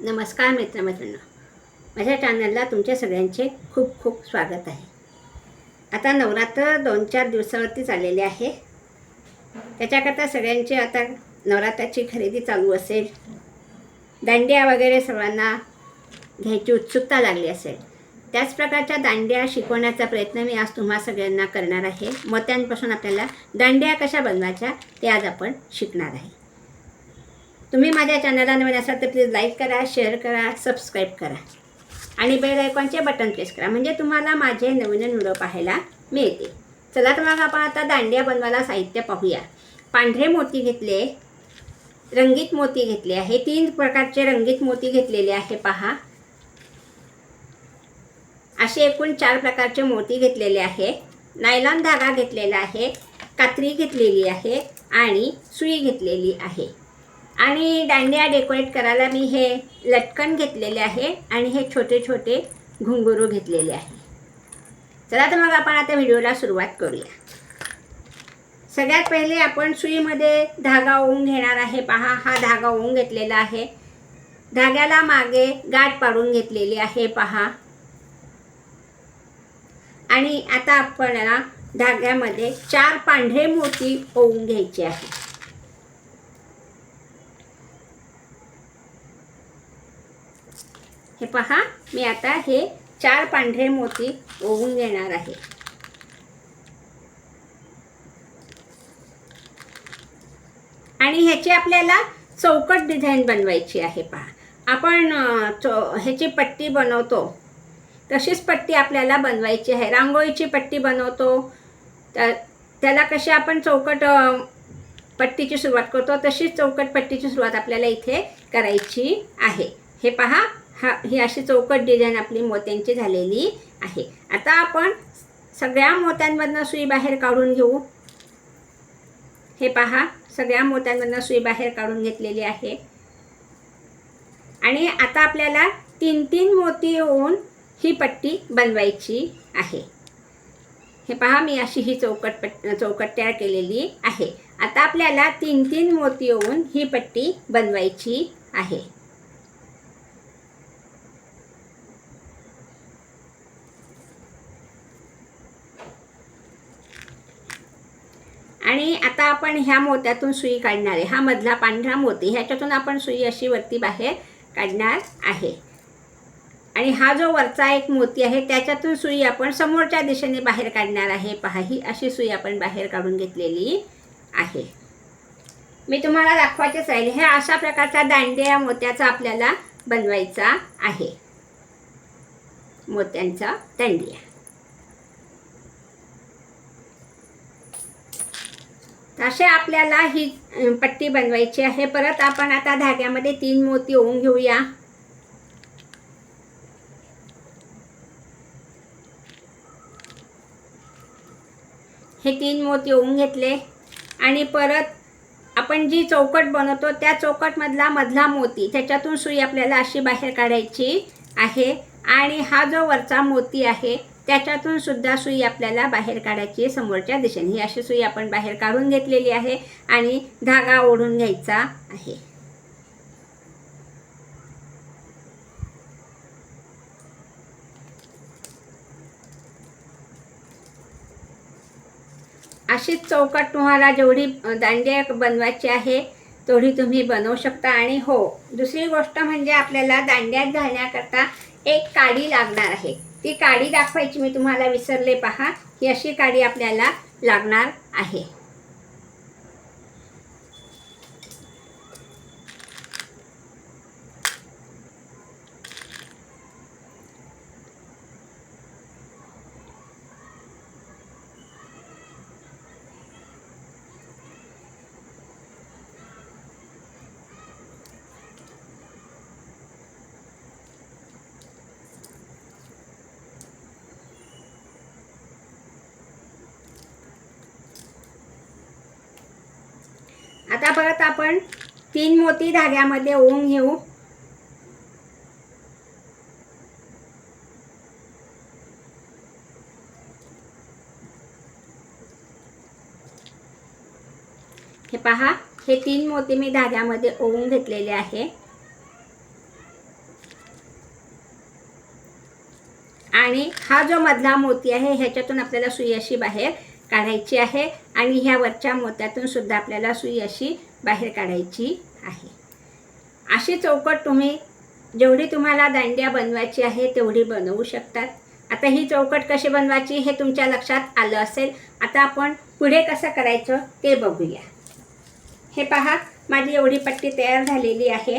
नमस्कार मित्रमैत्रिणी माझ्या चॅनलला तुमच्या सगळ्यांचे खूप खूप स्वागत आहे. आता नवरात्र दोन चार दिवसावरती चाललेले आहे. त्याच्याकरता सगळ्यांचे आता नवरात्राची खरेदी चालू असेल. दांडिया वगैरे सर्वांना घ्यायची उत्सुकता लागली असेल. त्याच प्रकारच्या दांड्या शिकवण्याचा प्रयत्न मी आज तुम्हा सगळ्यांना करणार आहे. मोत्यांपासून आपल्याला दांड्या कशा बनवायच्या ते आज आपण शिकणार आहे. तुम्ही माझ्या चॅनलला नवीन असाल तर प्लीज लाईक करा शेअर करा सबस्क्राईब करा. आणि बेल आयकॉनचे बटन प्रेस करा. म्हणजे तुम्हाला माझे नवीन व्हिडिओ पाहायला मिळते चला तर मग आपण आता दांडिया बनवायला साहित्य पाहूया. पांढरे मोती घेतले रंगीत मोती घेतले आहे. तीन प्रकारचे रंगीत मोती घेतलेले आहे पहा. असे एकूण चार प्रकारचे मोती घेतलेले आहे. नायलॉन धागा घेतलेला आहे कात्री घेतलेली आहे आणि सुई घेतलेली आहे. आणि दांडिया डेकोरेट करायला मी हे लटकन घेतलेले आहे आणि हे छोटे छोटे घुंगरू घेतलेले आहे. चला तर मग आपण आता व्हिडिओला सुरुवात करूया. सगळ्यात पहिले आपण सुईमध्ये धागा ओवून घेणार आहे. पहा हा धागा ओवून घेतलेला आहे. धाग्याला मागे गाठ पाडून घेतलेली आहे पहा. आणि आता आपण धाग्यामध्ये चार पांढरे मोती ओवून घ्यायचे आहे हे पहा मी आता हे चार पांढरे मोती ओवून घेणार आहे. आणि ह्याची आपल्याला चौकट डिझाईन बनवायची आहे पहा. आपण चौ ह्याची पट्टी बनवतो. तशीच पट्टी आपल्याला बनवायची आहे. रांगोळीची पट्टी बनवतो. तर त्याला कशी आपण चौकट पट्टीची सुरुवात करतो तशीच चौकट पट्टीची सुरुवात आपल्याला इथे करायची आहे. हे पहा हा ही अशी चौकट डिझाईन आपली मोत्यांची झालेली आहे. आता आपण सगळ्या मोत्यांमधनं सुई बाहेर काढून घेऊ. हे पहा सगळ्या मोत्यांमधनं सुई बाहेर काढून घेतलेली आहे. आणि आता आपल्याला तीन तीन मोती येऊन ही पट्टी बनवायची आहे. हे पहा मी अशी ही चौकट पट चौकट तयार केलेली आहे. आता आपल्याला तीन तीन मोती येऊन ही पट्टी बनवायची आहे. आणि आता आपण ह्या मोत्यातून सुई काढणार आहे. हा मधला पांढरा मोती ह्याच्यातून आपण सुई अशी वरती बाहेर काढणार आहे. आणि हा जो वरचा एक मोती आहे त्याच्यातून सुई आपण समोरच्या दिशेने बाहेर काढणार आहे. पहा ही अशी सुई आपण बाहेर काढून घेतलेली आहे. मी तुम्हाला दाखवायचेच राहील. हे अशा प्रकारचा दांडिया मोत्याचा आपल्याला बनवायचा आहे. मोत्यांचा दांडिया. असे आपल्याला ही पट्टी बनवायची आहे. परत आपण आता धाग्यामध्ये तीन मोती ओवून घेऊया. हे तीन मोती ओवून घेतले. आणि परत आपण जी चौकट बनवतो त्या चौकटमधला मधला मोती त्याच्यातून सुई आपल्याला अशी बाहेर काढायची आहे. आणि हा जो वरचा मोती आहे त्याच्यातून सुद्धा सुई आपल्याला बाहेर काढायची समोरच्या दिशेने. ही अशी सुई आपण बाहेर काढून घेतलेली आहे आणि धागा ओढून घ्यायचा आहे. अशीच चौकट तुम्हाला जेवढी दांडे बनवायची आहे तेवढी तुम्ही बनवू शकता. आणि हो दुसरी गोष्ट म्हणजे आपल्याला दांड्यात घालण्याकरता एक काडी लागणार आहे. ती काडी दाखवायची मी तुम्हाला विसरले पहा. ही अशी काडी आपल्याला लागणार आहे. आता परत आपण तीन मोती धाग्यामध्ये ओम घेऊ. हे पहा हे तीन मोती मी धाग्यामध्ये ओवून घेतलेले आहे. आणि हा जो मधला मोती आहे ह्याच्यातून आपल्याला सुयशी बाहेर काढायची आहे आणि ह्या वरच्या मोत्यातून सुद्धा आपल्याला सुई अशी बाहेर काढायची आहे. अशी चौकट तुम्ही जेवढी तुम्हाला दांड्या बनवायची आहे तेवढी बनवू शकतात. आता ही चौकट कशी बनवायची हे तुमच्या लक्षात आलं असेल. आता आपण पुढे कसं करायचं ते बघूया. हे पहा माझी एवढी पट्टी तयार झालेली आहे.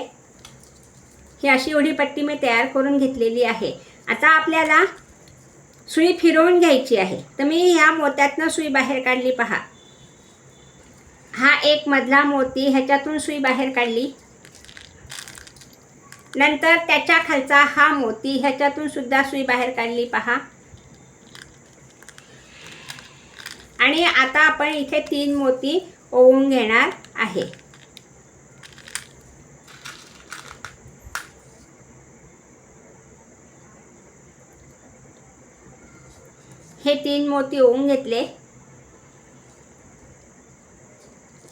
ही अशी एवढी पट्टी मी तयार करून घेतलेली आहे. आता आपल्याला सुई फिरवून घ्यायची आहे. तर मी ह्या मोत्यातनं सुई बाहेर काढली पहा. हा एक मधला मोती ह्याच्यातून सुई बाहेर काढली. नंतर त्याच्या खालचा हा मोती ह्याच्यातून सुद्धा सुई बाहेर काढली पहा. आणि आता आपण इथे तीन मोती ओवून घेणार आहे. हे तीन मोती ओवून घेतले.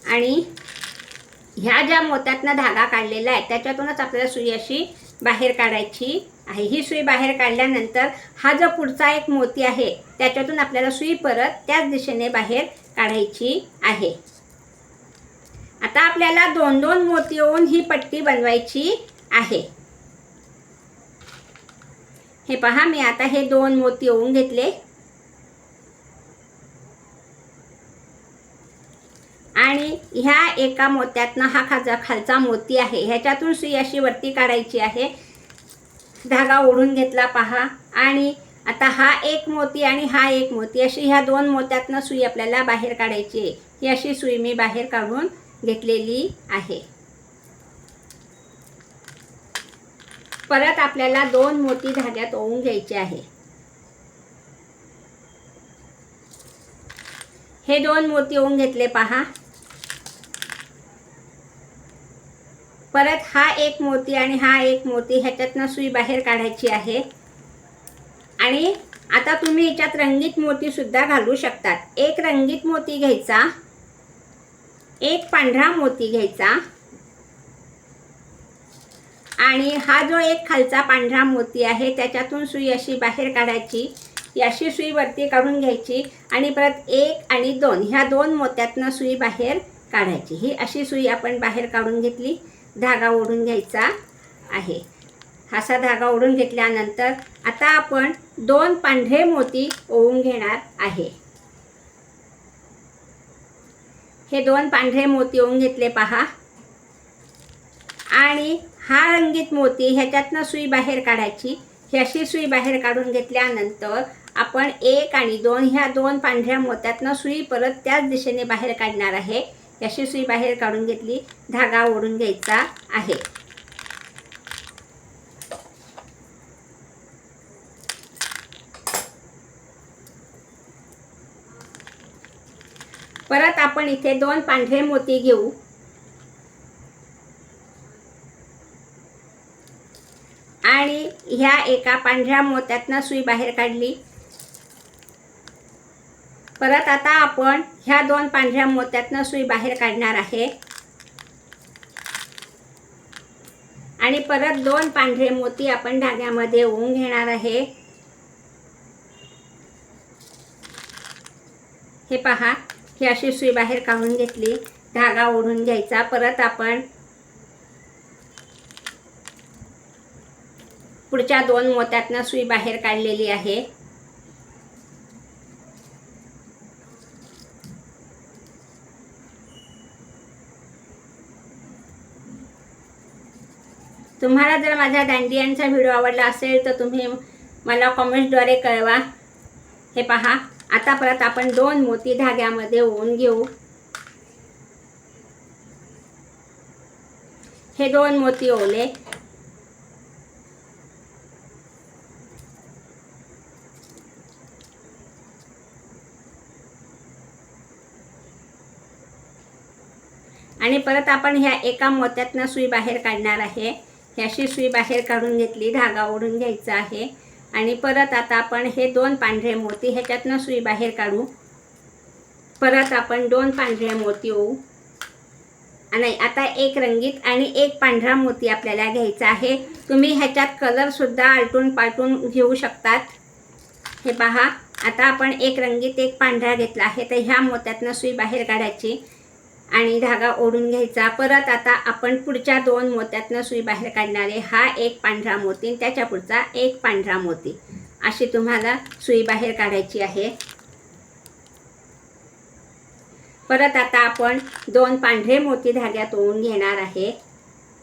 आणि ह्या ज्या मोत्यातनं धागा काढलेला आहे त्याच्यातूनच आपल्याला सुई अशी बाहेर काढायची आहे. ही सुई बाहेर काढल्यानंतर हा जो पुढचा एक मोती आहे त्याच्यातून आपल्याला सुई परत त्याच दिशेने बाहेर काढायची आहे. आता आपल्याला दोन दोन मोती येऊन ही पट्टी बनवायची आहे. हे पहा मी आता हे दोन मोती येऊन घेतले. आणि ह्या एका मोत्यातनं हा खाजा खालचा मोती आहे. ह्याच्यातून सुई अशी वरती काढायची आहे. धागा ओढून घेतला पहा. आणि आता हा एक मोती आणि हा एक मोती अशी ह्या दोन मोत्यातनं सुई आपल्याला बाहेर काढायची आहे. ही अशी सुई मी बाहेर काढून घेतलेली आहे. परत आपल्याला दोन मोती धाग्यात ओवून घ्यायचे आहे. हे दोन मोती ओवून घेतले पहा. परत हा एक मोती आणि हा एक मोती ह्याच्यातनं सुई बाहेर काढायची आहे. आणि आता तुम्ही ह्याच्यात रंगीत मोती सुद्धा घालू शकतात. एक रंगीत मोती घ्यायचा एक पांढरा मोती घ्यायचा आणि हा जो एक खालचा पांढरा मोती आहे त्याच्यातून सुई अशी बाहेर काढायची अशी सुई वरती काढून घ्यायची आणि परत एक आणि दोन ह्या दोन मोत्यातनं सुई बाहेर काढायची. ही अशी सुई आपण बाहेर काढून घेतली. धागा ओढून घ्यायचा आहे. असा धागा ओढून घेतल्यानंतर आता आपण दोन पांढरे मोती ओवून घेणार आहे. हे दोन पांढरे मोती ओवून घेतले पहा. आणि हा रंगीत मोती ह्याच्यातनं सुई बाहेर काढायची. ही अशी सुई बाहेर काढून घेतल्यानंतर आपण एक आणि दोन ह्या दोन पांढऱ्या मोत्यातनं सुई परत त्याच दिशेने बाहेर काढणार आहे. अशी सुई बाहेर काढून घेतली धागा ओढून घ्यायचा आहे. परत आपण इथे दोन पांढरे मोती घेऊ. आणि ह्या एका पांढऱ्या मोत्यातनं सुई बाहेर काढली. परत आता आपण ह्या दोन पांढऱ्या मोत्यातनं सुई बाहेर काढणार आहे. आणि परत दोन पांढरे मोती आपण धाग्यामध्ये ओवून घेणार आहे. हे पहा ही अशी सुई बाहेर काढून घेतली. धागा ओढून घ्यायचा. परत आपण पुढच्या दोन मोत्यातनं सुई बाहेर काढलेली आहे. तुम्हाला जर माझ्या दांडियांचा व्हिडिओ आवडला असेल तर तुम्ही मला कॉमेंट्सद्वारे कळवा. हे पहा. आता परत आपण दोन मोती धाग्यामध्ये ओवून घेऊ. हे दोन मोती ओवले आणि परत आपण ह्या एका मोत्यातनं सुई बाहेर काढणार आहे. ही सुई बाहेर काढून घेतली धागा ओढून घ्यायचा आहे. आणि परत आता आपण हे दोन पांढरे मोती ह्याच्यातनं सुई बाहेर काढू. परत आपण दोन पांढरे मोती होऊ नाही आता एक रंगीत आणि एक पांढरा मोती आपल्याला घ्यायचा आहे. तुम्ही ह्याच्यात कलरसुद्धा आलटून पालटून घेऊ शकतात. हे पहा आता आपण एक रंगीत एक पांढरा घेतला आहे. तर ह्या मोत्यातनं सुई बाहेर काढायची. आणि धागा ओढून घ्यायचा. परत आता आपण पुढच्या दोन मोत्यातनं सुई बाहेर काढणारे हा एक पांढरा मोती आणि त्याच्या पुढचा एक पांढरा मोती. अशी तुम्हाला सुई बाहेर काढायची आहे. परत आता आपण दोन पांढरे मोती धाग्यात ओढून घेणार आहे.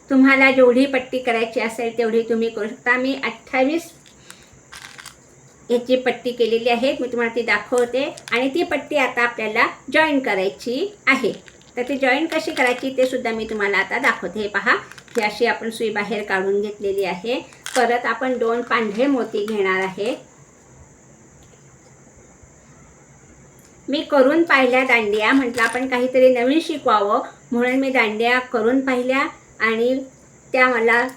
तुम्हाला जेवढी पट्टी करायची असेल तेवढी तुम्ही करू शकता. मी अठ्ठावीस याची पट्टी केलेली आहे. मी तुम्हाला ती दाखवते. आणि ती पट्टी आता आपल्याला जॉईन करायची आहे. तर ती जॉईन कशी करायची ते सुद्धा मी तुम्हाला आता दाखवते. हे पहा ही अशी आपण सुई बाहेर काढून घेतलेली आहे. परत आपण दोन पांढरे मोती घेणार आहे. मी करून पाहिल्या दांडिया म्हटलं आपण काहीतरी नवीन शिकवावं म्हणून मी दांडिया करून पाहिल्या आणि त्या मला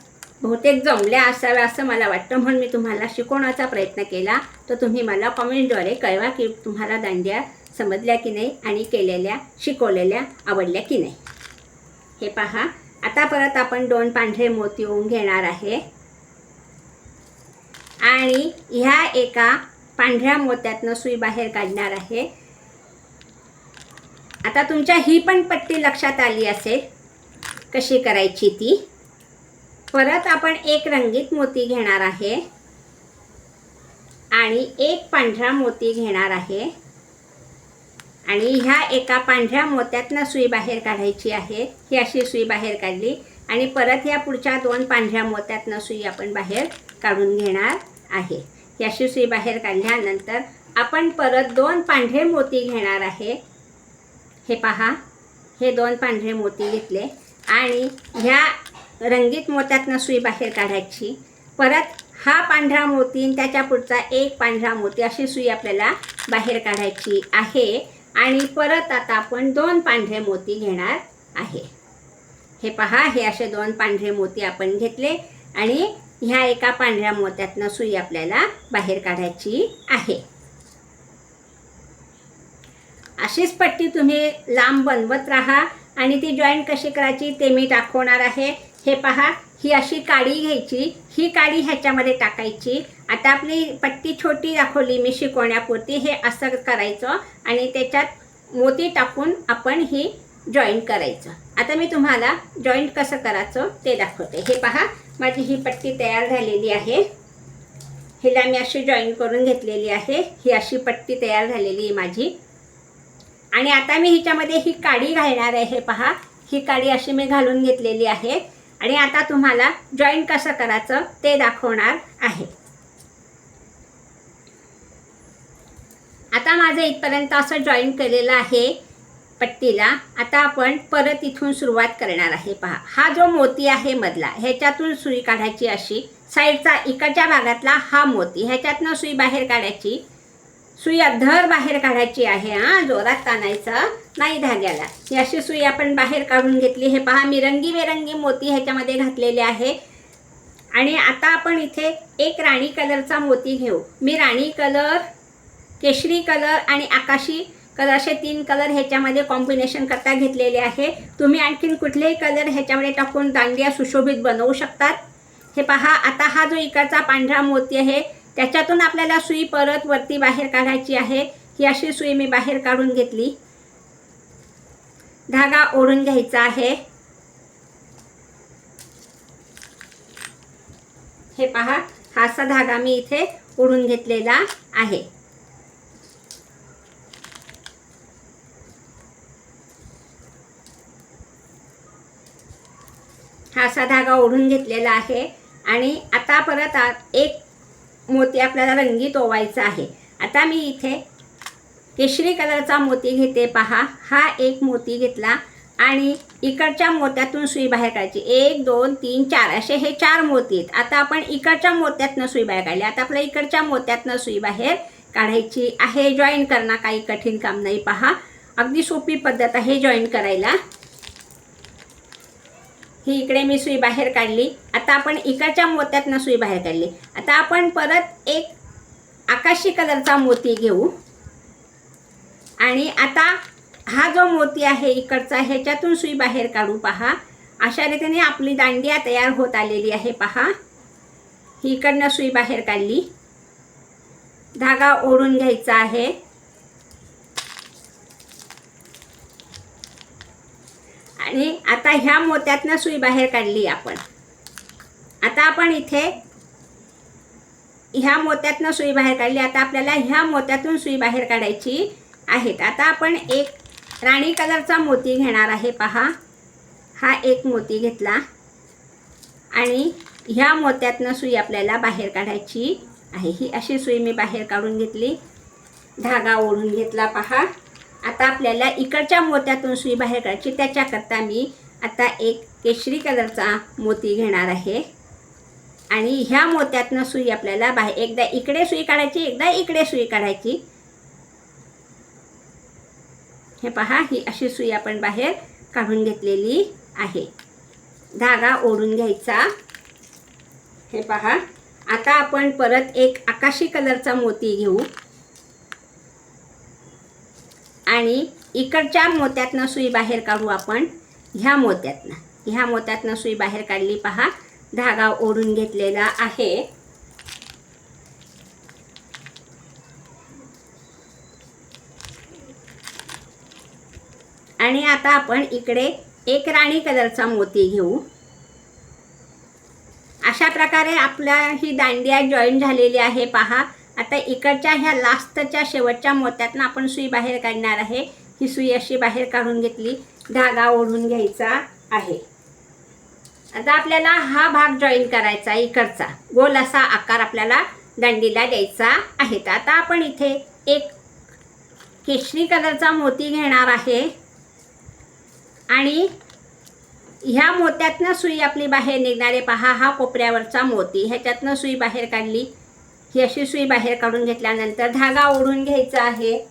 बहुतेक जमल्या असाव्या असं मला वाटतं म्हणून मी तुम्हाला शिकवण्याचा प्रयत्न केला. तर तुम्ही मला कॉमेंटद्वारे कळवा की तुम्हाला दांड्या समजल्या की नाही आणि केलेल्या शिकवलेल्या आवडल्या की नाही. हे पहा. आता परत आपण दोन पांढरे मोती होऊन घेणार आहे. आणि ह्या एका पांढऱ्या मोत्यातनं सुई बाहेर काढणार आहे. आता तुमच्या ही पण पट्टी लक्षात आली असेल कशी करायची ती. परत आपण एक रंगीत मोती घेणार आहे. आणि एक पांढरा मोती घेणार आहे. आणि ह्या एका पांढऱ्या मोत्यातनं सुई बाहेर काढायची आहे. ही अशी सुई बाहेर काढली आणि परत या पुढच्या दोन पांढऱ्या मोत्यातनं सुई आपण बाहेर काढून घेणार आहे. ही अशी सुई बाहेर काढल्यानंतर आपण परत दोन पांढरे मोती घेणार आहे. हे पहा हे दोन पांढरे मोती घेतले आणि ह्या रंगीत मोत्यातनं सुई बाहेर काढायची. परत हा पांढरा मोती आणि त्याच्या पुढचा एक पांढरा मोती अशी सुई आपल्याला बाहेर काढायची आहे. आणि परत आता आपण दोन पांढरे मोती घेणार आहे. हे पहा हे असे दोन पांढरे मोती आपण घेतले आणि ह्या एका पांढऱ्या मोत्यातनं सुई आपल्याला बाहेर काढायची आहे. अशीच पट्टी तुम्ही लांब बनवत राहा आणि ती जॉईन कशी करायची ते मी दाखवणार आहे. हे पहा ही अशी काडी घ्यायची ही काडी ह्याच्यामध्ये टाकायची. आता आपली पट्टी छोटी दाखवली मी शिकवण्यापुरती हे असं करायचं आणि त्याच्यात मोती टाकून आपण ही जॉईंट करायचं. आता मी तुम्हाला जॉईंट कसं करायचं ते दाखवते. हे पहा माझी ही पट्टी तयार झालेली आहे. हिला मी अशी जॉईन करून घेतलेली आहे. ही अशी पट्टी तयार झालेली आहे माझी. आणि आता मी हिच्यामध्ये ही काडी घालणार आहे. हे पहा ही काडी अशी मी घालून घेतलेली आहे. आणि आता तुम्हाला जॉईन कसं करायचं ते दाखवणार आहे. आता माझं इथपर्यंत असं जॉईन केलेलं आहे पट्टीला. आता आपण परत इथून सुरुवात करणार आहे. पहा हा जो मोती आहे मधला ह्याच्यातून सुई काढायची अशी साईडचा इकडच्या भागातला हा मोती ह्याच्यातनं सुई बाहेर काढायची सुई अधर बाहेर काढायची आहे. हा जोरात ताणायचं. नाही धाग्याला ही अशी सुई आपण बाहेर काढून घेतली. हे पहा मी रंगीबेरंगी मोती ह्याच्यामध्ये घातलेले आहे. आणि आता आपण इथे एक राणी कलरचा मोती घेऊ. मी राणी कलर केशरी कलर आणि आकाशी कलर असे तीन कलर ह्याच्यामध्ये कॉम्बिनेशन करता घेतलेले आहे. तुम्ही आणखीन कुठलेही कलर ह्याच्यामध्ये टाकून दांडिया सुशोभित बनवू शकतात. हे पहा आता हा जो इकडचा पांढरा मोती आहे त्याच्यातून आपल्याला सुई परत वरती बाहेर काढायची आहे. ही अशी सुई मी बाहेर काढून घेतली. धागा ओढून घ्यायचा आहे. हे पहा हा असा धागा मी इथे ओढून घेतलेला आहे. हा असा धागा ओढून घेतलेला आहे आणि आता परत एक मोती आपल्याला रंगीत ओवायचा आहे. आता मी इथे केशरी कलरचा मोती घेते पहा. हा एक मोती घेतला आणि इकडच्या मोत्यातून सुई बाहेर काढायची. एक दोन तीन चार. असे हे चार मोती आहेत. आता आपण इकडच्या मोत्यातनं सुई बाहेर काढली. आता आपल्या इकडच्या मोत्यातनं सुई बाहेर काढायची आहे. जॉईन करणं काही कठीण काम नाही. पहा. अगदी सोपी पद्धत आहे जॉईन करायला. ही इकडे मी सुई बाहेर काढली. आता आपण इकडच्या मोत्यातनं सुई बाहेर काढली. आता आपण परत एक आकाशी कलरचा मोती घेऊ. आणि आता हा जो मोती आहे इकडचा ह्याच्यातून सुई बाहेर काढू पहा. अशा रीतीने आपली दांडिया तयार होत आलेली आहे पहा. ही इकडनं सुई बाहेर काढली. धागा ओढून घ्यायचा आहे. आणि आता ह्या मोत्यातनं सुई बाहेर काढली आपण. आता आपण इथे ह्या मोत्यातनं सुई बाहेर काढली. आता आपल्याला ह्या मोत्यातून सुई बाहेर काढायची. आहेत. आता आपण एक राणी कलरचा मोती घेणार आहे पहा. हा एक मोती घेतला. आणि ह्या मोत्यातनं सुई आपल्याला बाहेर काढायची आहे. ही अशी सुई मी बाहेर काढून घेतली. धागा ओढून घेतला पहा. आता आपल्याला इकडच्या मोत्यातून सुई बाहेर काढायची. त्याच्याकरता मी आता एक केशरी कलरचा मोती घेणार आहे. आणि ह्या मोत्यातनं सुई आपल्याला बाहेर एकदा इकडे सुई काढायची एकदा इकडे सुई काढायची. हे पहा ही अशी सुई आपण बाहेर काढून घेतलेली आहे. धागा ओढून घ्यायचा. हे पहा आता आपण परत एक आकाशी कलरचा मोती घेऊ. आणि इकडच्या मोत्यातनं सुई बाहेर काढू आपण. ह्या मोत्यातनं. ह्या मोत्यातनं सुई बाहेर काढली पहा धागा ओढून घेतलेला आहे. आणि आता आपण इकडे एक राणी कलरचा मोती घेऊ. अशा प्रकारे आपल्या ही दांडिया जॉईन झालेली आहे पहा. आता इकडच्या ह्या लास्टच्या शेवटच्या मोत्यातनं आपण सुई बाहेर काढणार आहे. ही सुई अशी बाहेर काढून घेतली. धागा ओढून घ्यायचा आहे. आता आपल्याला हा भाग जॉईन करायचा इकडचा. गोल असा आकार आपल्याला दांडीला द्यायचा आहे. तर आता आपण इथे एक केशरी कलरचा मोती घेणार आहे. आणि ह्या मोत्यातनं सुई आपली बाहेर निघणारे पहा हा कोपऱ्यावरचा मोती. ह्याच्यातनं सुई बाहेर काढली. ही अशी सुई बाहेर काढून घेतल्यानंतर धागा ओढून घ्यायचा आहे.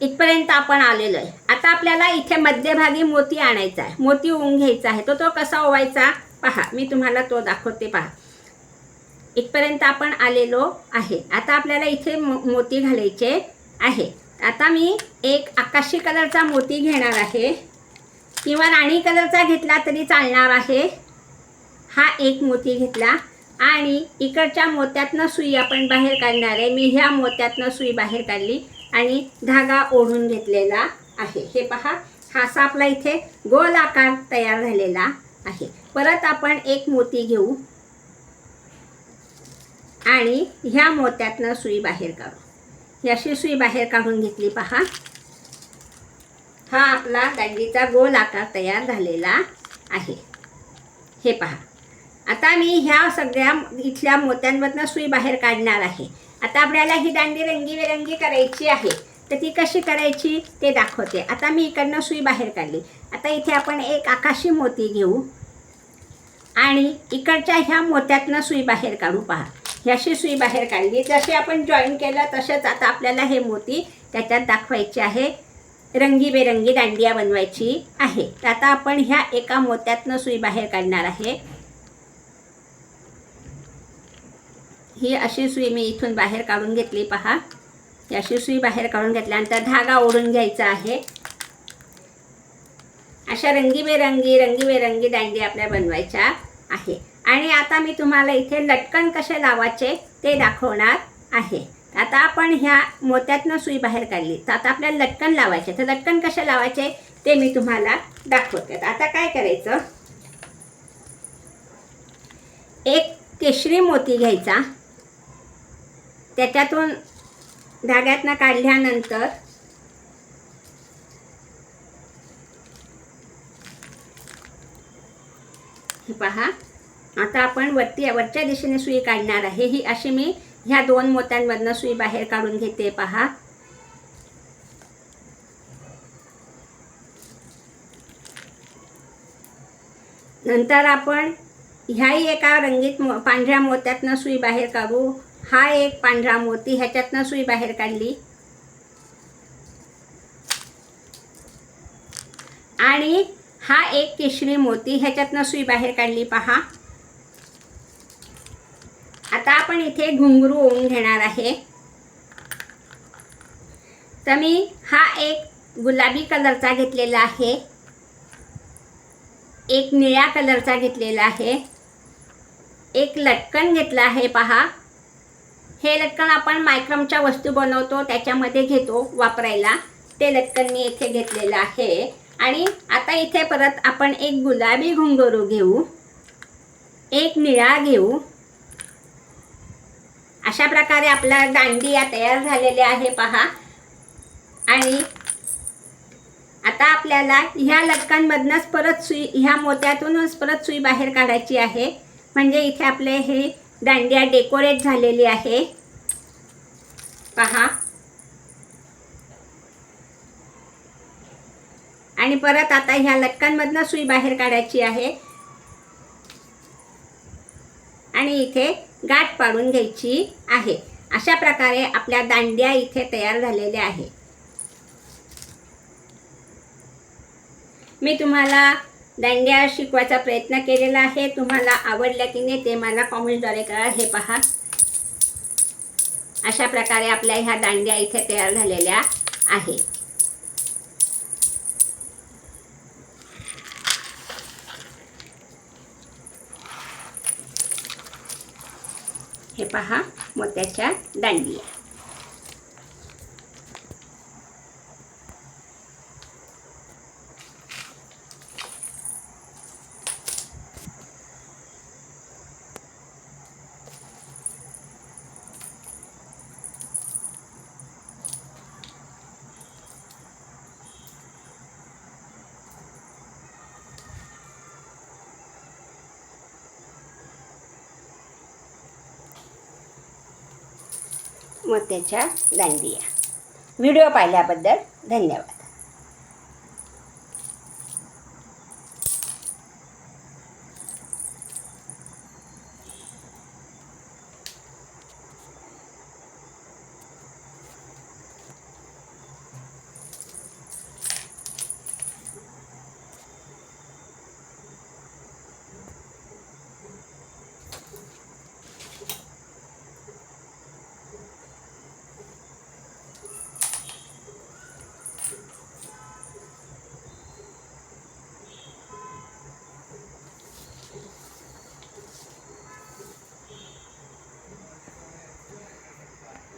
इथपर्यंत आपण आलेलो आहे. आता आपल्याला इथे मध्यभागी मोती आणायचा आहे. मोती ओवून घ्यायचा आहे. तो तो कसा ओवायचा? पहा मी तुम्हाला तो दाखवते पहा. इथपर्यंत आपण आलेलो आहे. आता आपल्याला इथे मो मोती घालायचे आहे. आता मी एक आकाशी कलरचा मोती घेणार आहे. किंवा राणी कलरचा घेतला तरी चालणार आहे. हा एक मोती घेतला. आणि इकडच्या मोत्यातनं सुई आपण बाहेर काढणार आहे. मी ह्या मोत्यातनं सुई बाहेर काढली आणि धागा ओढून घेतलेला आहे. हे पहा हा असा आपला इथे गोल आकार तयार झालेला आहे. परत आपण एक मोती घेऊ. आणि ह्या मोत्यातनं सुई बाहेर काढू. अशी सुई बाहेर काढून घेतली पहा. हा आपला दांडीचा गोल आकार तयार झालेला आहे. हे पहा. आता मी ह्या सगळ्या इथल्या मोत्यांमधनं सुई बाहेर काढणार आहे. आता आपल्याला ही दांडी रंगीबेरंगी करायची आहे. तर ती कशी करायची ते दाखवते. आता मी इकडनं सुई बाहेर काढली. आता इथे आपण एक आकाशी मोती घेऊ. आणि इकडच्या ह्या मोत्यातनं सुई बाहेर काढू पहा. ह्याशी सुई बाहेर काढली. जसे आपण जॉईन केलं तसेच आता आपल्याला हे मोती त्याच्यात दाखवायचे आहे. रंगीबेरंगी दांडिया बनवायची आहे. तर आता आपण ह्या एका मोत्यातनं सुई बाहेर काढणार आहे. ही अशी सुई मी इथून बाहेर काढून घेतली पहा. ही अशी सुई बाहेर काढून घेतल्यानंतर धागा ओढून घ्यायचा आहे. अशा रंगीबेरंगी रंगीबेरंगी दांडी आपल्या बनवायच्या आहे. आणि आता मी तुम्हाला इथे लटकन कसे लावायचे ते दाखवणार आहे. आता आपण ह्या मोत्यातनं सुई बाहेर काढली. तर आता आपल्याला लटकन लावायचे. तर लटकन कसे लावायचे ते मी तुम्हाला दाखवते. आता काय करायचं? एक केशरी मोती घ्यायचा. त्याच्यातून धाग्यातनं काढल्यानंतर पहा. आता आपण वरती वरच्या दिशेने सुई काढणार आहे. ही अशी मी ह्या दोन मोत्यांमधनं सुई बाहेर काढून घेते. पहा. नंतर आपण ह्याही एका रंगीत मो पांढऱ्या मोत्यातनं सुई बाहेर काढू. हा एक पांढरा मोती ह्याच्यातनं सुई बाहेर काढली. आणि हा एक केशरी मोती ह्याच्यातनं सुई बाहेर काढली. पहा. आता आपण इथे घुंगरू ओवून घेणार आहे. तर मी हा एक गुलाबी कलरचा घेतलेला आहे. एक निळ्या कलरचा घेतलेला आहे. एक लटकन घेतला आहे पहा. हे लटकन आपण मायक्रमच्या वस्तू बनवतो त्याच्यामध्ये घेतो वापरायला. ते लटकन मी इथे घेतलेलं आहे. आणि आता इथे परत आपण एक गुलाबी घुंगरू घेऊ. एक निळा घेऊ. अशा प्रकारे आपला दांडिया तयार झालेले आहे पहा. आणि आता आपल्याला ह्या लटकांमधनंच परत सुई ह्या मोत्यातूनच परत सुई बाहेर काढायची आहे. म्हणजे इथे आपले हे दांडिया डेकोरेट झालेली आहे. पहा. आणि परत आता ह्या लटकांमधनं सुई बाहेर काढायची आहे. आणि इथे गाठ पाडून घ्यायची आहे. अशा प्रकारे आपल्या दांड्या इथे तयार झालेल्या आहे मी तुम्हाला दांड्या शिकवायचा प्रयत्न केलेला आहे. तुम्हाला आवडल्या की नाही ते मला कॉमेंटद्वारे करा हे पहा. अशा प्रकारे आपल्या ह्या दांड्या इथे तयार झालेल्या आहे हे पहा मोत्याच्या दांडिया. मोत्याच्या दांडिया. व्हिडिओ पाहिल्याबद्दल धन्यवाद.